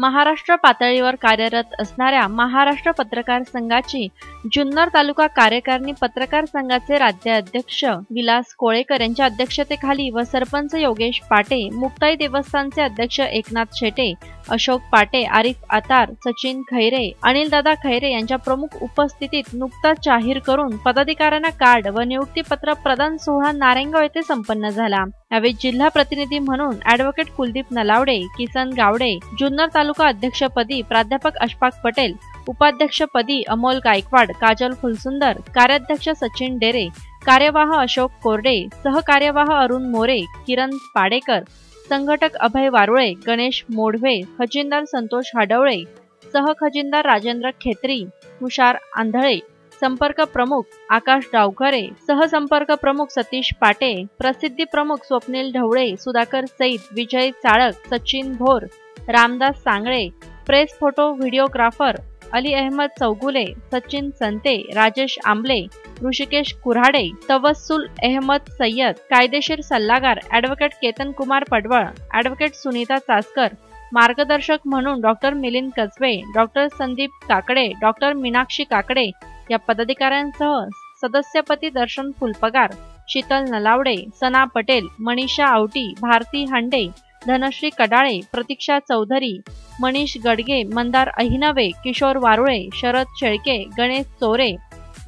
महाराष्ट्र पातळीवर कार्यरत असणाऱ्या महाराष्ट्र पत्रकार संघाची जुन्नर तालुका कार्यकारिणी पत्रकार संघाचे राज्याध्यक्ष विलास कोळेकर यांच्या अध्यक्षतेखाली व सरपंच योगेश पाटे मुक्ताई देवस्थानचे अध्यक्ष एकनाथ शेटे अशोक पाटे आरिफ आतार सचिन खैरे अनिलदादा खैरे यांच्या प्रमुख उपस्थितीत नुकताच जाहीर करून पदाधिकाऱ्यांना कार्ड व नियुक्तीपत्र प्रदान सोहळा नारेंगाव येथे संपन्न झाला. यावेळी जिल्हा प्रतिनिधी म्हणून अॅडव्होकेट कुलदीप नलावडे किसन गावडे जुन्नर तालुका अध्यक्षपदी प्राध्यापक अशफाक पटेल उपाध्यक्षपदी अमोल गायकवाड काजल फुलसुंदर कार्याध्यक्ष सचिन डेरे कार्यवाह अशोक कोरडे सहकार्यवाह अरुण मोरे किरण पाडेकर संघटक अभय वारुळे गणेश मोढवे खजिनदार संतोष हडवळे सहखजिनदार राजेंद्र खेत्री तुषार आंधळे संपर्क प्रमुख आकाश डावखरे सहसंपर्क प्रमुख सतीश पाटे प्रसिद्धी प्रमुख Swapnil Dhawale Sudhakar Sayyed Vijay Chalak Sachin Bhor Ramdas Sangle press photo videographer Ali Ahmed Chougule Sachin Sante Rajesh Ambale Rushikesh Kurhade Tawassul Ahmed Sayyed कायदेशीर सल्लागार ॲडव्होकेट केतन कुमार पडवळ ॲडव्होकेट सुनीता चासकर मार्गदर्शक म्हणून doctor Milind Kasbe doctor Sandeep Kakade doctor Meenakshi Kakade या पदाधिकाऱ्यांसह सदस्यपती दर्शन फुलपगार शीतल नलावडे सना पटेल मनीषा आवटी भारती हांडे धनश्री कडाळे प्रतीक्षा चौधरी मनीष गडगे मंदार अहिनवे किशोर वारुळे शरद शेळके गणेश चोरे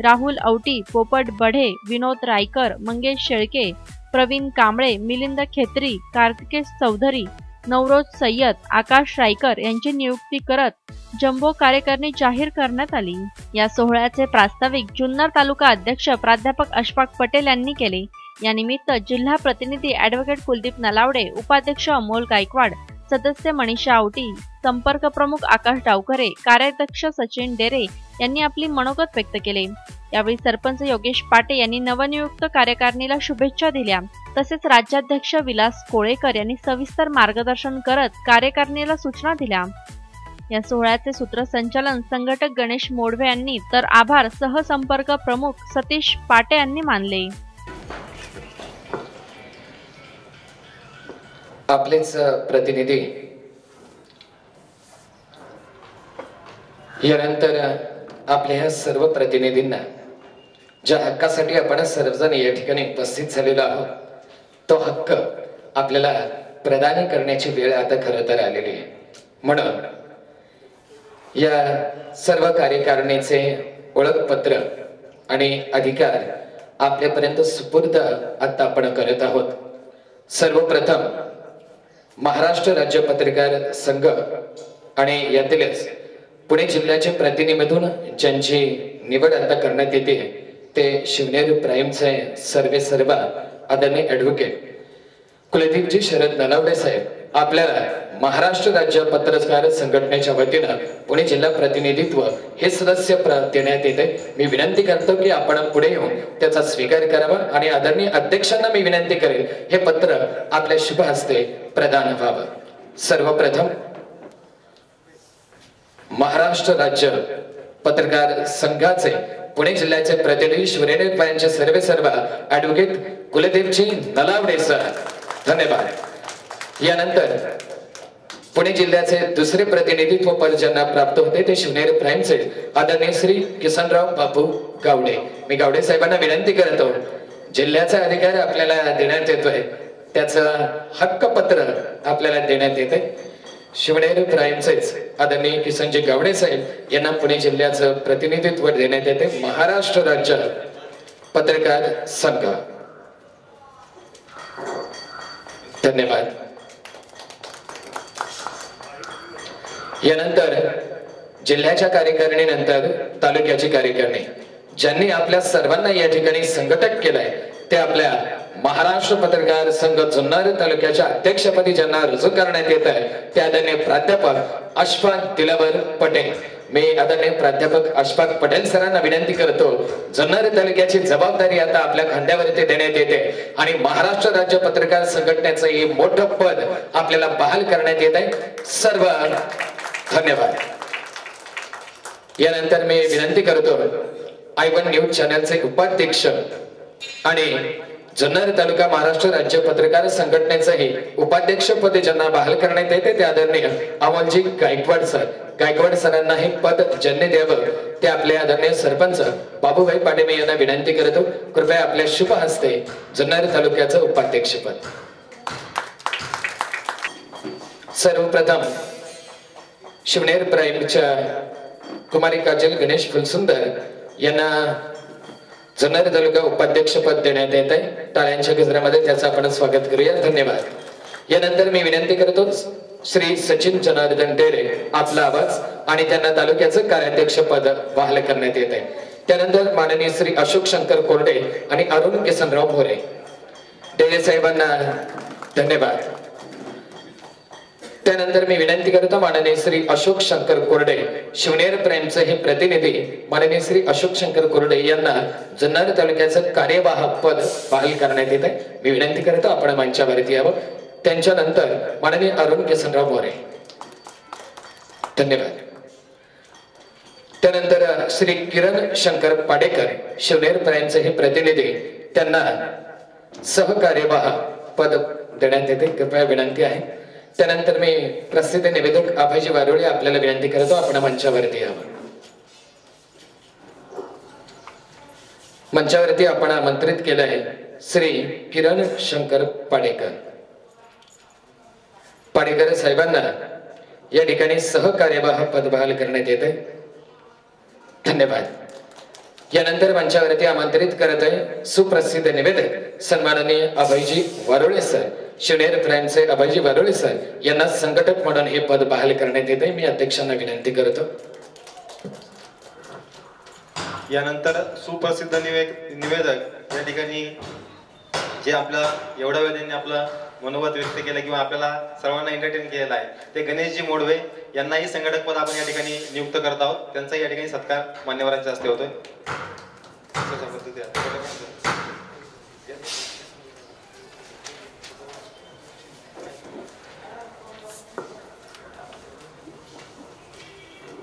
राहुल औटी पोपट बढे विनोद रायकर मंगेश शेळके प्रवीण कांबळे मिलिंद खेत्री कार्तिकेश चौधरी नवरोज सय्यद आकाश रायकर यांची नियुक्ती करत जम्बो कार्यकारिणी जाहीर करण्यात आली. या सोहळ्याचे प्रास्ताविक जुन्नर तालुका अध्यक्ष प्राध्यापक अशफाक पटेल यांनी केले. या निमित्त जिल्हा प्रतिनिधी ॲडव्होकेट कुलदीप नलावडे उपाध्यक्ष अमोल गायकवाड सदस्य मनीषा आवटी संपर्क प्रमुख आकाश डावकरे कार्याध्यक्ष सचिन डेरे यांनी आपली मनोगत व्यक्त केले. यावेळी सरपंच योगेश पाटे यांनी नवनियुक्त कार्यकारिणीला शुभेच्छा दिल्या. तसेच राज्याध्यक्ष विलास कोळेकर यांनी सविस्तर मार्गदर्शन करत कार्यकारिणीला सूचना दिल्या. या सोहळ्याचे सूत्रसंचालन संघटक गणेश मोडवे यांनी तर आभार सहसंपर्क प्रमुख सतीश पाटे यांनी मानले. आपलेच प्रतिनिधी. यानंतर आपल्या ह्या सर्व प्रतिनिधींना ज्या हक्कासाठी आपण सर्वजण या ठिकाणी उपस्थित झालेलो आहोत तो हक्क आपल्याला प्रदान करण्याची वेळ आता खरं तर आलेली आहे. म्हणून या सर्व कार्यकारिणीचे ओळखपत्र आणि अधिकार आपल्यापर्यंत सुपूर्द आता आपण करत आहोत. सर्वप्रथम महाराष्ट्र राज्य पत्रकार संघ आणि यातीलच पुणे जिल्ह्याच्या प्रतिनिधीमधून ज्यांची निवड आता करण्यात येते ते शिवनेर प्राईमचे सर्वे सर्वा आदरणीय ॲडव्होकेट कुलदीपजी शरद नलावडे साहेब आपल्याला महाराष्ट्र राज्य पत्रकार संघटनेच्या वतीनं पुणे जिल्हा प्रतिनिधित्व हे सदस्य देण्यात येते. मी विनंती करतो की आपण पुढे येऊन त्याचा स्वीकार करावा आणि आदरणीय अध्यक्षांना मी विनंती करेल हे पत्र आपल्या शुभ हस्ते प्रदान व्हावं. सर्वप्रथम महाराष्ट्र राज्य पत्रकार संघाचे पुणे जिल्ह्याचे प्रतिनिधी शिवनेरी सर्वे सर्व ऍडव्होकेट कुलदेवजी नलावडे सर धन्यवाद. यानंतर पुणे जिल्ह्याचे दुसरे प्रतिनिधित्व पद ज्यांना प्राप्त होते ते शिवनेरी प्राईमचे आदरणीय श्री किसनराव बापू गावडे. मी गावडे साहेबांना विनंती करतो जिल्ह्याचा अधिकार आपल्याला देण्यात येतोय त्याचं हक्कपत्र आपल्याला देण्यात येते. शिवनेरी प्राईमचेच आदरणीय किसनजी गावडे साहेब यांना पुणे जिल्ह्याचं प्रतिनिधित्व देण्यात येते. महाराष्ट्र राज्य पत्रकार संघ. धन्यवाद. यानंतर जिल्ह्याच्या कार्यकारिणीनंतर तालुक्याची कार्यकारिणी ज्यांनी आपल्या सर्वांना या ठिकाणी संघटक केलंय ते आपल्या महाराष्ट्र पत्रकार संघ जुन्नर तालुक्याच्या अध्यक्षपदी ज्यांना रुजू करण्यात येत आहे ते आदरणीय प्राध्यापक अशफाक दिलावर पटेल. मी आदरणीय प्राध्यापक अशफाक पटेल सरांना विनंती करतो जुन्नर तालुक्याची जबाबदारी आता आपल्या खांद्यावरती देण्यात येते आणि महाराष्ट्र राज्य पत्रकार संघटनेचं हे मोठं पद आपल्याला बहाल करण्यात येत आहे. सर्व धन्यवाद. यानंतर मी विनंती करतो आय वन न्यूज चॅनलचे उपाध्यक्ष आणि जुन्नर तालुका महाराष्ट्र राज्य पत्रकार संघटनेचंही उपाध्यक्ष पद ज्यांना बहाल करण्यात येते ते आदरणीय अमोलजी गायकवाड सर. गायकवाड सरांना हे पद ज्यांनी द्यावं ते आपले आदरणीय सरपंच बाबूभाई पाडेमे यांना विनंती करतो. कृपया आपल्या शुभ हस्ते जुन्नर तालुक्याचं उपाध्यक्षपद सर्वप्रथम शिवनेर प्राईमच्या कुमारी काजल गणेश फुलसुंदर यांना जुन्नर तालुका उपाध्यक्ष पद देण्यात येत आहे. टाळ्यांच्या गजरामध्ये त्याचं आपण स्वागत करूया. धन्यवाद. यानंतर मी विनंती करतो श्री सचिन जनार्दन टेरे आपला आवाज आणि त्यांना तालुक्याचं कार्याध्यक्ष पद बहाल करण्यात येत आहे. त्यानंतर माननीय श्री अशोक शंकर कोरडे आणि अरुण किसनराव भोरे. डेरे साहेबांना धन्यवाद. त्यानंतर मी विनंती करतो माननीय श्री अशोक शंकर कोरडे शिवनेर प्रेमचे हे प्रतिनिधी माननीय श्री अशोक शंकर कोरडे यांना जुन्नर तालुक्याचं कार्यवाहक पद बहाल करण्यात येत आहे. मी विनंती करतो आपण मंचावरती यावं. त्यांच्यानंतर माननीय अरुण किसनराव मोरे. धन्यवाद. त्यानंतर श्री किरण शंकर पाडेकर शिवनेर प्राईमचे हे प्रतिनिधी त्यांना सहकार्यवाह पद देण्यात येते. कृपया विनंती आहे. त्यानंतर मी प्रसिद्ध निवेदक अभयजी वारोळे आपल्याला विनंती करतो आपण मंचावरती यावं. मंचावरती आपण आमंत्रित केलं आहे श्री किरण शंकर पाडेकर. पाडेकर साहेबांना या ठिकाणी सहकार्यवाह पदबहाल करण्यात येत आहे धन्यवाद. यानंतर मंचावरती आमंत्रित करत आहे सुप्रसिद्ध निवेदक सन्माननीय अभयजी वारोळे सर. शिवनेर प्राईमचे अभयजी वारोळे सर यांना संघटक म्हणून हे पद बहाल करण्यात येते मी अध्यक्षांना विनंती करतो. यानंतर सुप्रसिद्ध निवे निवेदक या ठिकाणी जे आपला एवढ्या वेळ त्यांनी आपलं मनोगत व्यक्त केलं किंवा आपल्याला सर्वांना एंटरटेन केलेला आहे ते गणेशजी मोडवे यांनाही संघटक पद आपण या ठिकाणी नियुक्त करत आहोत. त्यांचाही या ठिकाणी सत्कार मान्यवरांच्या हस्ते होतोय.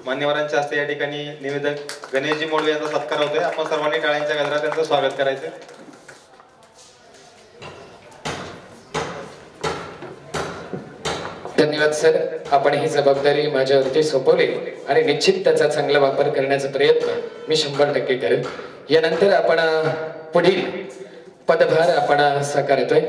मान्यवरांच्या हस्ते या ठिकाणी निवेदक गणेशजी मोडवे यांचा सत्कार होतोय. आपण सर्वांनी टाळ्यांच्या गजरात त्यांचं स्वागत करायचं. धन्यवाद सर. आपण ही जबाबदारी माझ्यावरती सोपवली आणि निश्चित त्याचा चांगला वापर करण्याचा प्रयत्न मी शंभर टक्के करेन. यानंतर आपण पुढील पदभार आपण स्वीकारतोय साकारतोय.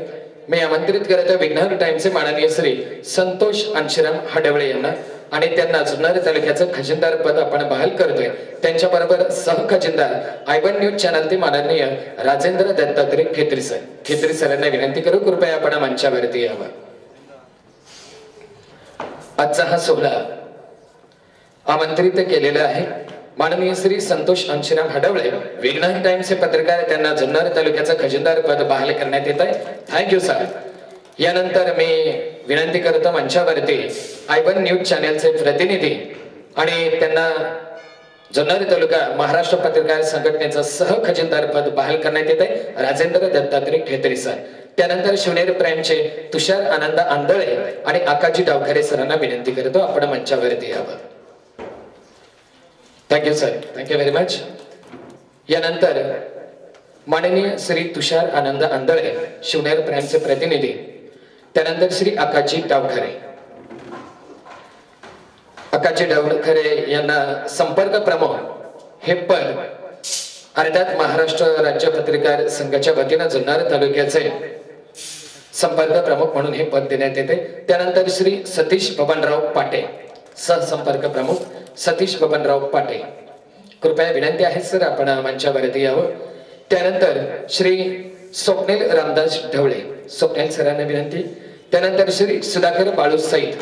मी आमंत्रित करत आहे विघ्नहर टाइमचे माननीय श्री संतोष अंशराम हडवळे यांना. आणि त्यांना जुन्नर तालुक्याचं खजिनदार पद आपण बहाल करतोय. त्यांच्या बरोबर सह खजिनदार आयबन न्यूज चॅनल ते माननीय राजेंद्र दत्तात्रय खेत्री सर. खेत्री सरांना विनंती करू कृपया आपण मंचावरती यावं. आजचा हा सोहळा आमंत्रित केलेला आहे. माननीय श्री संतोष अंशराम हडवळे विघ्नहर टाइम्सचे पत्रकार त्यांना जुन्नर तालुक्याचं खजिनदार पद बहाल करण्यात येत आहे थँक्यू सर यानंतर मी विनंती करतो मंचावरती आयबन न्यूज चॅनेलचे प्रतिनिधी आणि त्यांना जुन्नर तालुका महाराष्ट्र पत्रकार संघटनेचं सह खजिनदार पद बहाल करण्यात येत आहे राजेंद्र दत्तात्रय खेत्री सर. त्यानंतर शिवनेर प्राईमचे तुषार आनंद आंधळे आणि आकाजी डावखरे सरांना विनंती करतो आपण मंचावरती यावं. Thank you sir thank you very much यानंतर माननीय श्री तुषार आनंद आंधळे शिवनेर प्राईमचे प्रतिनिधी त्यानंतर श्री आकाजी डावखरे. आकाजी डावखरे यांना संपर्क प्रमुख हे पद अर्थात महाराष्ट्र राज्य पत्रकार संघाच्या वतीनं जुन्नर तालुक्याचे संपर्क प्रमुख म्हणून हे पद देण्यात येते. त्यानंतर श्री सतीश बबनराव पाटे सहसंपर्क प्रमुख सतीश बबनराव पाटे. कृपया विनंती आहे सर आपण मंचावरती यावं. त्यानंतर श्री स्वप्नील रामदास ढवळे. स्वप्नील सरांना विनंती. त्यानंतर श्री सुधाकर बाळू सईद.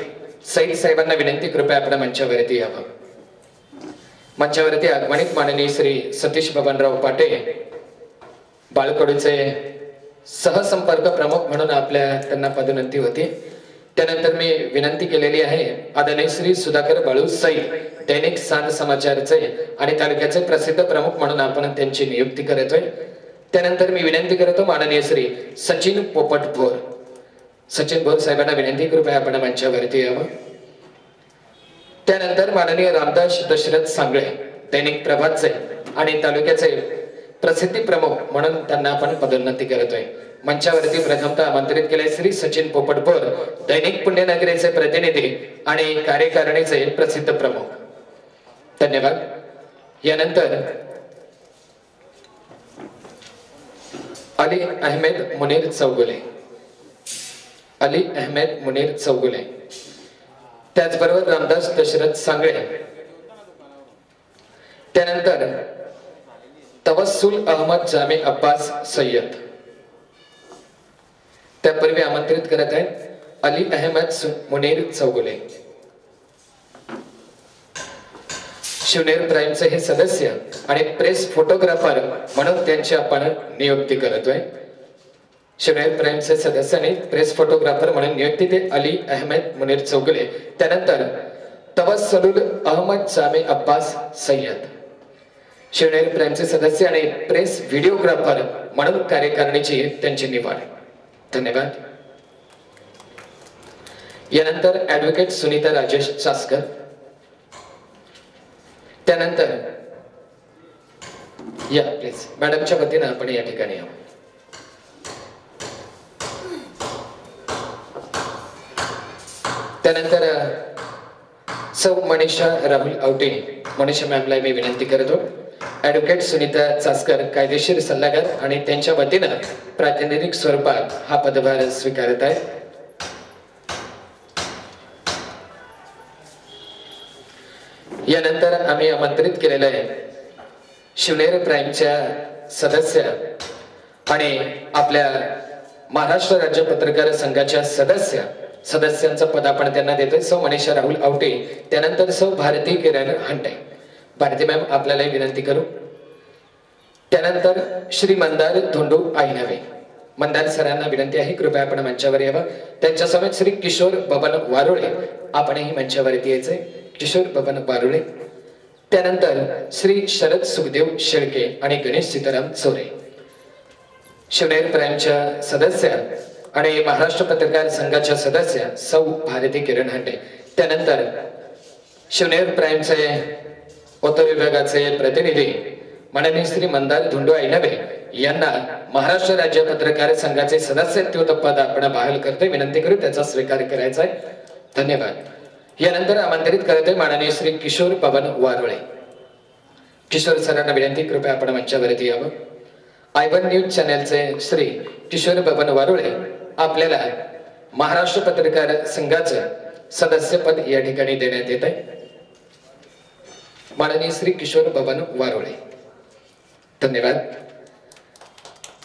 सईद साहेबांना विनंती कृपया आपण मंचावरती यावं. मंचावरती आगमनित माननीय श्री सतीश बबनराव पाटे बाळकडूचे सहसंपर्क प्रमुख म्हणून आपल्या त्यांना पदोन्नती होती. त्यानंतर मी विनंती केलेली आहे आदरणीय श्री सुधाकर बाळू सई दैनिक सान समाचारचे आणि तालुक्याचे प्रसिद्ध प्रमुख म्हणून आपण त्यांची नियुक्ती करतोय. त्यानंतर मी विनंती करतो माननीय श्री सचिन पोपट भोर सचिन भोर साहेबांना विनंती कृपया आपण मंचावरती यावं. त्यानंतर माननीय रामदास दशरथ सांगळे दैनिक प्रभातचे आणि तालुक्याचे प्रसिद्धी प्रमुख म्हणून त्यांना आपण पदोन्नती करतोय. मंचावरती प्रथमतः आमंत्रित केले श्री सचिन पोपटपोर दैनिक पुण्यनगरीचे प्रतिनिधी आणि कार्यकारिणीचे प्रसिद्ध प्रमुख. धन्यवाद. यानंतर अली अहमेद मुनीर चौगुले. अली अहमेद मुनीर चौगुले. त्याचबरोबर रामदास दशरथ सांगळे. त्यानंतर तवस्सुल अहमद जामे अब्बास सय्यद. त्यापूर्वी आमंत्रित करत आहेत अली अहमद मुनीर चौगुले. शिवनेर प्राईमचे हे सदस्य आणि प्रेस फोटोग्राफर म्हणून त्यांची आपण नियुक्ती करतोय. शिवनेर प्राईमचे सदस्य आणि प्रेस फोटोग्राफर म्हणून नियुक्ती ते अली अहमद मुनीर चौगले. त्यानंतर तवस्सलुल अहमद जामे अब्बास सय्यद. शिवनेर प्राईमचे सदस्य आणि प्रेस व्हिडिओग्राफर म्हणून कार्यकारिणीची त्यांची निवड. धन्यवाद. यानंतर ऍडव्होकेट सुनीता राजेश चासकर त्यानंतर या प्लीज मॅडमच्या वतीनं आपण या ठिकाणी आहोत. त्यानंतर सौ मनीषा राहुल आवटे मनीषा मॅमला मी विनंती करतो. ऍडव्होकेट सुनीता चासकर कायदेशीर सल्लागार आणि त्यांच्या वतीनं प्रातिनिधिक स्वरूपात हा पदभार स्वीकारत आहे आम्ही आमंत्रित केलेलं आहे. शिवनेर प्राईमच्या सदस्य आणि आपल्या महाराष्ट्र राज्य पत्रकार संघाच्या सदस्य सदस्यांचं पद आपण त्यांना देतोय. सौ मनीषा राहुल आवटे त्यानंतर सौ भारती किरण हंटे. भारती मॅम आपल्याला विनंती करू. त्यानंतर श्री मंदार धोंडू आईनवे. मंदार सरांना विनंती आहे कृपया आपण मंचावर यावं. त्यांच्यासमोर श्री किशोर बबन वारुळे आपणही मंचावरती यायचंय. किशोर बबन वारुळे त्यानंतर श्री शरद सुखदेव शेळके आणि गणेश सीताराम चोरे. शिवनेर प्राईमच्या सदस्य आणि महाराष्ट्र पत्रकार संघाच्या सदस्य सौ भारती किरण हंडे. त्यानंतर शिवनेर प्राईमचे उत्तर विभागाचे प्रतिनिधी माननीय श्री मंदार धुंडू ऐनवे यांना महाराष्ट्र राज्य पत्रकार संघाचे सदस्यत्व पद आपण बहाल करतोय. विनंती करू त्याचा स्वीकार करायचा आहे. धन्यवाद. यानंतर आमंत्रित करते माननीय श्री किशोर पवन वारुळे किशोर सरांना विनंती कृपया आपण मंचावरती यावं. आयवन न्यूज चॅनलचे श्री किशोर पवन वारुळे आपल्याला महाराष्ट्र पत्रकार संघाचं सदस्यपद या ठिकाणी देण्यात येत आहे. माननीय श्री किशोर पवन वारुळे धन्यवाद.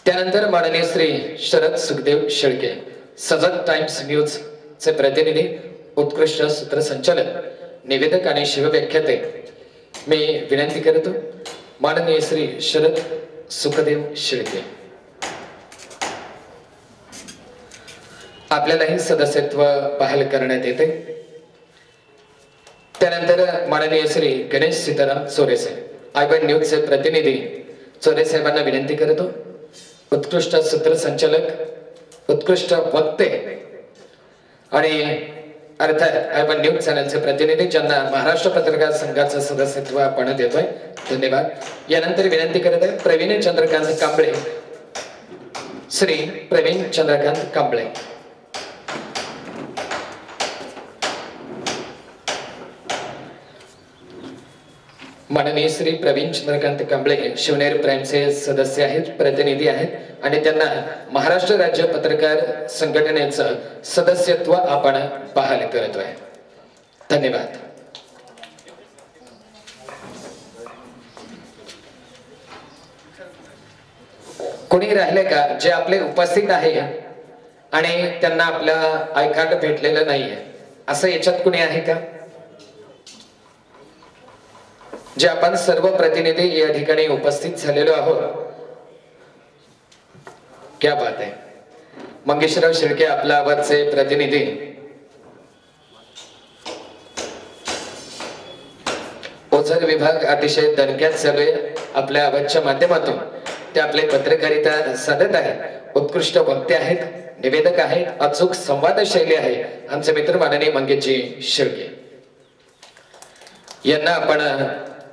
त्यानंतर माननीय श्री शरद सुखदेव शेळके सजग टाइम्स न्यूज चे प्रतिनिधी उत्कृष्ट सूत्रसंचालक निवेदक आणि शिवव्याख्याते मी विनंती करतो माननीय श्री शरद सुखदेव शेळके आपल्यालाही सदस्यत्व बहाल करण्यात येते त्यानंतर माननीय श्री गणेश सीताराम चोरे साहेब आयबन न्यूजचे प्रतिनिधी चोरे साहेबांना विनंती करतो उत्कृष्ट सूत्रसंचालक उत्कृष्ट वक्ते आणि अर्थात आयबन न्यूज चॅनलचे प्रतिनिधी ज्यांना महाराष्ट्र पत्रकार संघाचं सदस्यत्व आपण देतोय धन्यवाद. यानंतर विनंती करत आहे प्रवीण चंद्रकांत कांबळे. श्री प्रवीण चंद्रकांत कांबळे. माननीय श्री प्रवीण चंद्रकांत कांबळे शिवनेर प्राईमचे सदस्य आहेत प्रतिनिधी आहेत आणि त्यांना महाराष्ट्र राज्य पत्रकार संघटनेचं सदस्यत्व आपण बहाल करतोय धन्यवाद. कोणी राहिले का जे आपले उपस्थित आहे आणि त्यांना आपलं आयकार्ड भेटलेलं नाहीये? असं याच्यात कुणी आहे का? जे आपण सर्व प्रतिनिधी या ठिकाणी उपस्थित झालेलो आहोत. क्या बात आहे. मंगेशराव शिर्के आपला आवाजचे प्रतिनिधी. ओझर विभाग अतिशय दणक्यात सगळे आपल्या आवाजच्या माध्यमातून. ते आपले पत्रकारिता साधत आहेत. उत्कृष्ट वक्ते आहेत निवेदक आहेत अचूक संवाद शैली आहे. आमचे मित्र माननीय मंगेशजी शिर्के. यांना आपण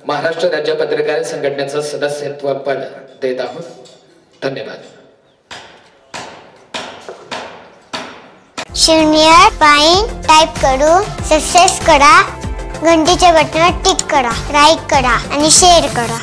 महाराष्ट्र राज्य पत्रकार संघटनेचं सदस्यत्व पद देत आहोत. धन्यवाद. शून्य पाईन टाईप करू सक्सेस करा घंटीच्या बटनावर टिक करा लाईक करा आणि शेअर करा.